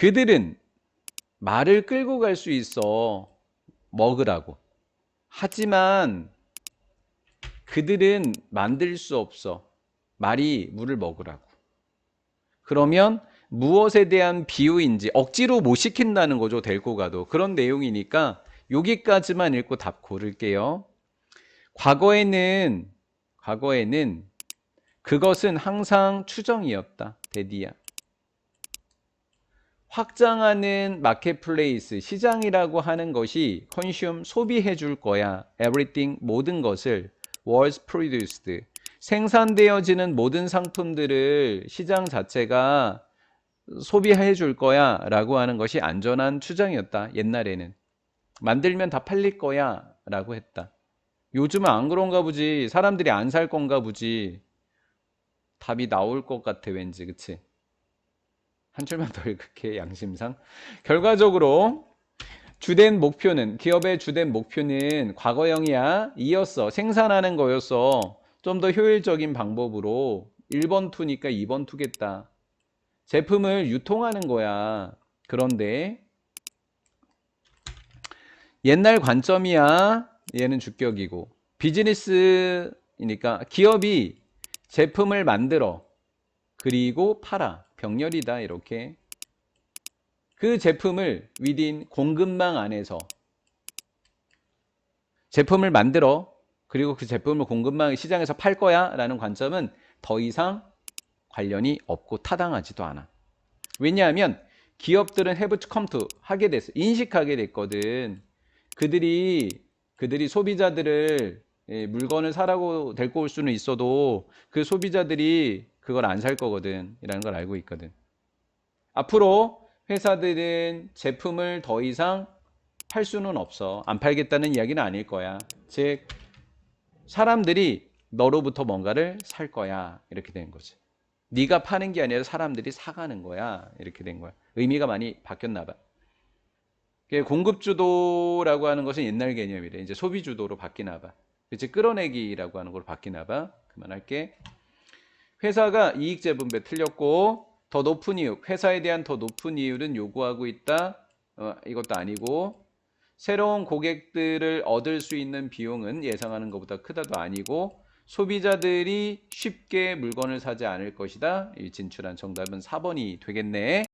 그들은 말을 끌고 갈 수 있어. 먹으라고. 하지만 그들은 만들 수 없어. 말이 물을 먹으라고. 그러면 무엇에 대한 비유인지 억지로 못 시킨다는 거죠. 데리고 가도. 그런 내용이니까 여기까지만 읽고 답 고를게요. 과거에는 과거에는 그것은 항상 추정이었다. 데디야. 확장하는 마켓플레이스, 시장이라고 하는 것이 컨슘 소비해 줄 거야. everything 모든 것을 was produced 생산되어지는 모든 상품들을 시장 자체가 소비해 줄 거야 라고 하는 것이 안전한 추정이었다. 옛날에는. 만들면 다 팔릴 거야 라고 했다. 요즘은 안 그런가 보지. 사람들이 안 살 건가 보지. 답이 나올 것 같아, 왠지. 그치? 한 줄만 더 읽을게, 양심상. 결과적으로 주된 목표는, 기업의 주된 목표는 과거형이야. 이었어. 생산하는 거였어. 좀 더 효율적인 방법으로 1번 투니까 2번 투겠다. 제품을 유통하는 거야. 그런데 옛날 관점이야. 얘는 주격이고. 비즈니스이니까 기업이 제품을 만들어. 그리고 팔아. 병렬이다. 이렇게. 그 제품을 within 공급망 안에서 제품을 만들어. 그리고 그 제품을 공급망 시장에서 팔 거야. 라는 관점은 더 이상 관련이 없고 타당하지도 않아. 왜냐하면 기업들은 have to come to 하게 됐어. 인식하게 됐거든. 그들이 그들이 소비자들을 예, 물건을 사라고 데리고 올 수는 있어도 그 소비자들이 그걸 안 살 거거든. 이라는 걸 알고 있거든. 앞으로 회사들은 제품을 더 이상 팔 수는 없어. 안 팔겠다는 이야기는 아닐 거야. 즉, 사람들이 너로부터 뭔가를 살 거야. 이렇게 되는 거지. 네가 파는 게 아니라 사람들이 사가는 거야. 이렇게 된 거야. 의미가 많이 바뀌었나 봐. 공급주도라고 하는 것은 옛날 개념이래. 이제 소비주도로 바뀌나 봐. 그치? 끌어내기라고 하는 걸로 바뀌나 봐. 그만할게. 회사가 이익 재 분배 틀렸고 더 높은 이유, 회사에 대한 더 높은 이유는 요구하고 있다. 어, 이것도 아니고 새로운 고객들을 얻을 수 있는 비용은 예상하는 것보다 크다도 아니고 소비자들이 쉽게 물건을 사지 않을 것이다. 이 진출한 정답은 4번이 되겠네.